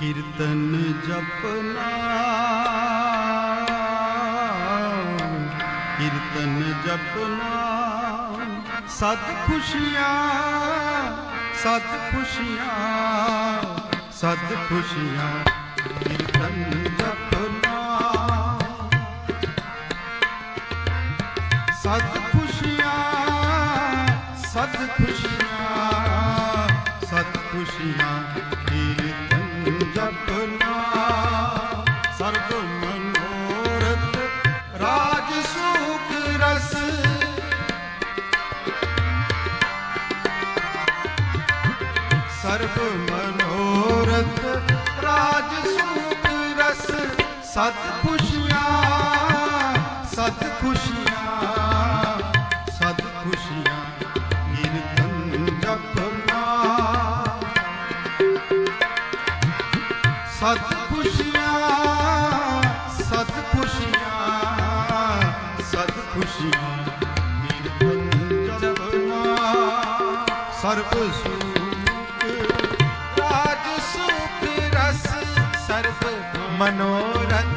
ਕੀਰਤਨ ਜਪਨਾ। ਕੀਰਤਨ ਜਪਨਾ। ਸਤ ਖੁਸ਼ੀਆਂ ਸਤ ਖੁਸ਼ੀਆਂ ਸਤ ਖੁਸ਼ੀਆਂ। ਕੀਰਤਨ ਜਪਨਾ। ਸਤ ਖੁਸ਼ੀਆਂ ਸਤ ਖੁਸ਼ੀਆਂ ਸਤ ਖੁਸ਼ੀਆਂ। ਕੀਰਤਨ ਜਪਨਾ ਸਰਬ ਮਨੋਰਥ ਰਾਜ ਸੁਖ ਰਸ। ਸਰਬ ਮਨੋਰਥ ਰਾਜ ਸੁਖ ਰਸ ਸਤ ਖੁਸ਼ੀਆਂ ਸਤ ਖੁਸ਼ੀਆਂ ਸਤ ਖੁਸ਼ੀਆਂ ਸਤ ਖੁਸ਼ੀਆਂ। ਕੀਰਤਨ ਜਪਨਾ ਸਰਬ ਸੁਖ ਰਾਜ ਸੁਖ ਰਸ, ਸਰਬ ਮਨੋਰਥ।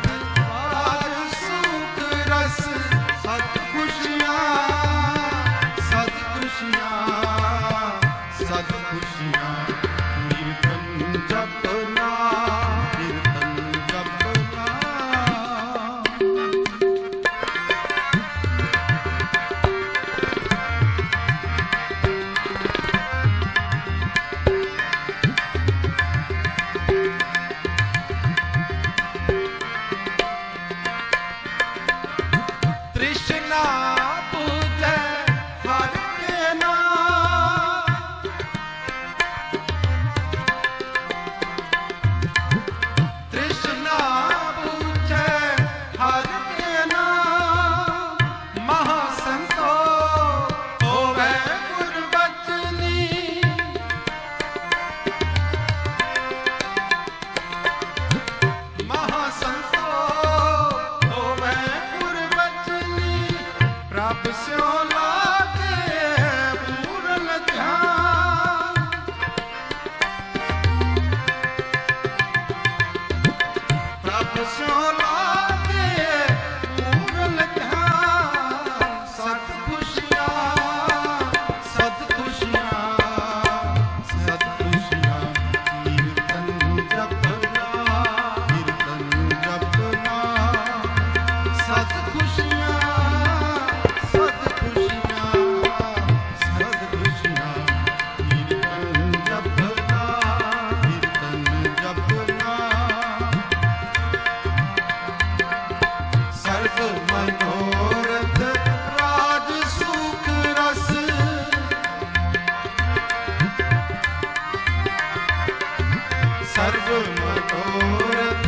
ਸਰਬ ਮਨੋਰਥ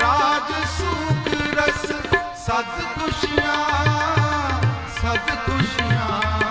ਰਾਜ ਸੁਖ ਰਸ ਸਤ ਖੁਸ਼ੀਆਂ ਸਤ ਖੁਸ਼ੀਆਂ।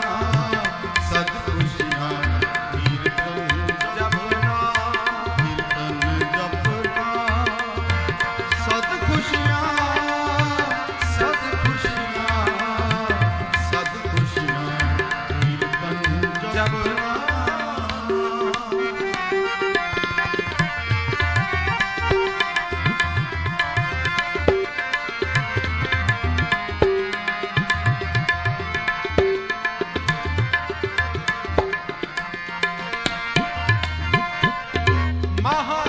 Maha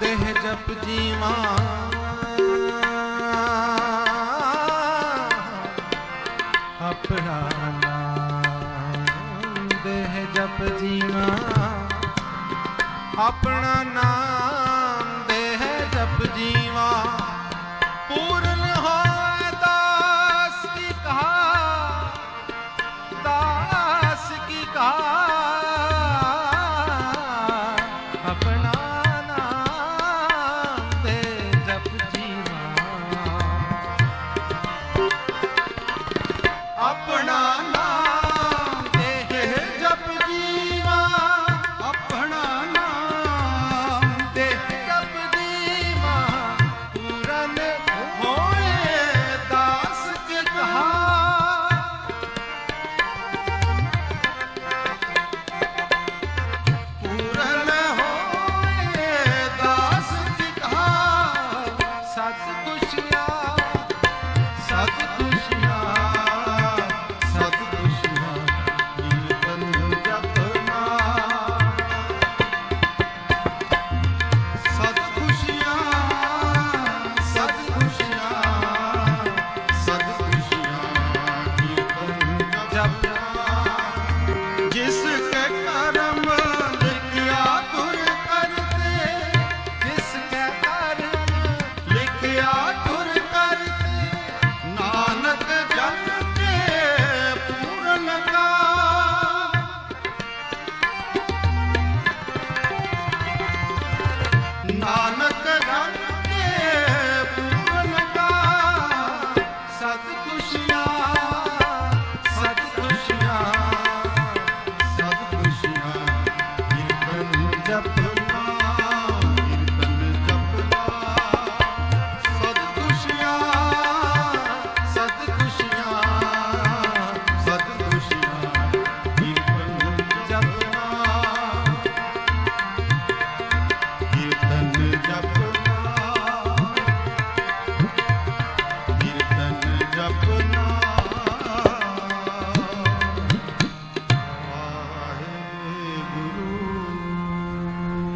ਦੇਹ ਜਪ ਜੀਵਾ। ਆਪਣਾ ਨਾਮ ਦੇਹ ਜਪ ਜੀਵਾ। ਆਪਣਾ ਨਾਮ ਦੇਹ ਜਪ ਜੀਵਾ। ਪੂਰਨ